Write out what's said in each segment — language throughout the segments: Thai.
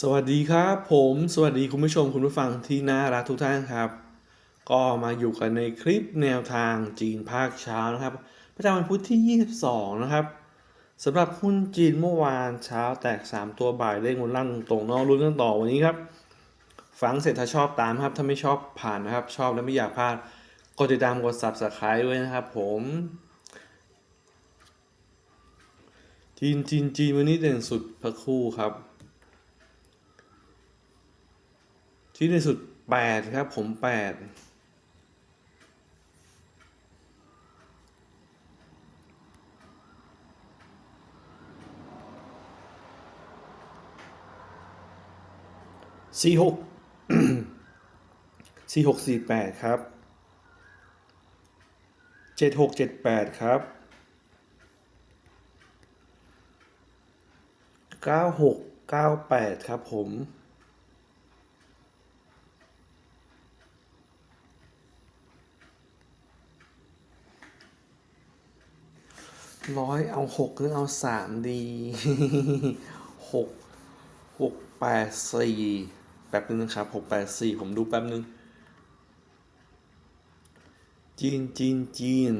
สวัสดีครับผมสวัสดีคุณผู้ชมคุณผู้ฟังที่น่ารักทุกท่านครับ ก็มาอยู่กันในคลิปแนวทางจีนภาคเช้านะครับ ประจำวันพุธที่ 22 นะครับสำหรับหุ้นจีนเมื่อวานเช้าแตก 3 ตัวบ่ายเลขบนล่างตรงนอกรุ่นกันต่อวันนี้ครับ ฟังเสร็จถ้าชอบตามครับถ้าไม่ชอบผ่านนะครับ ชอบแล้วไม่อยากพลาดกดติดตามกด subscribe ด้วยนะครับ ผมจีนจีนจีนวันนี้เด่นสุดพระคู่ครับ ที่ในสุดแปดครับ ผมแปดสี่หกสี่หกสี่แปดครับเจ็ดหกเจ็ดแปดครับเก้าหกเก้าแปดครับผม ร้อยเอาหกหรือเอาสามดีหกหกแปดสี่แป๊บนึงนะครับหกแปดสี่ผมดูแป๊บนึง จีนจีนจีน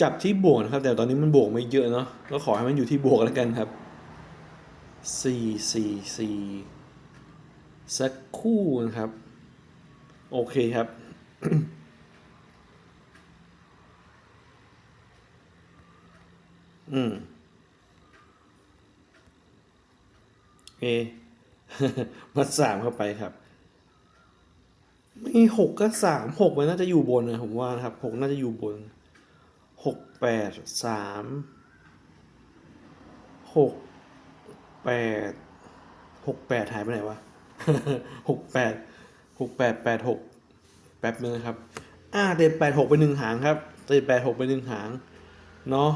จับที่บวกนะครับ แต่ตอนนี้มันบวกไม่เยอะเนาะก็ขอให้มันอยู่ที่บวกแล้วกันครับสี่สี่สี่สักคู่นะครับ โอเคครับ อืมเอมัดสามเข้าไปครับ ไม่หกก็สามหกมันน่าจะอยู่บนนะผมว่านะครับหกน่าจะอยู่บนหกแปดสามหกแปดหกแปดหายไปไหนวะหกแปดหกแปดแปดหกแป๊บนึงนะครับ อ่าเด็ดแปดหกไปหนึ่งหางครับเด็ดแปดหกไปหนึ่งหาง เนาะ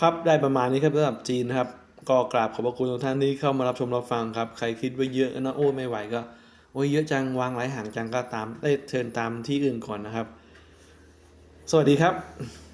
ครับได้ประมาณนี้ครับสำหรับจีนครับ ก็กราบขอบพระคุณทุกท่านที่เข้ามารับชมรับฟังครับ ใครคิดว่าเยอะนะโอ้ไม่ไหวก็โอ้ยเยอะจังวางหลายห่างจังก็ตามได้เชิญตามที่อื่นก่อนนะครับ สวัสดีครับ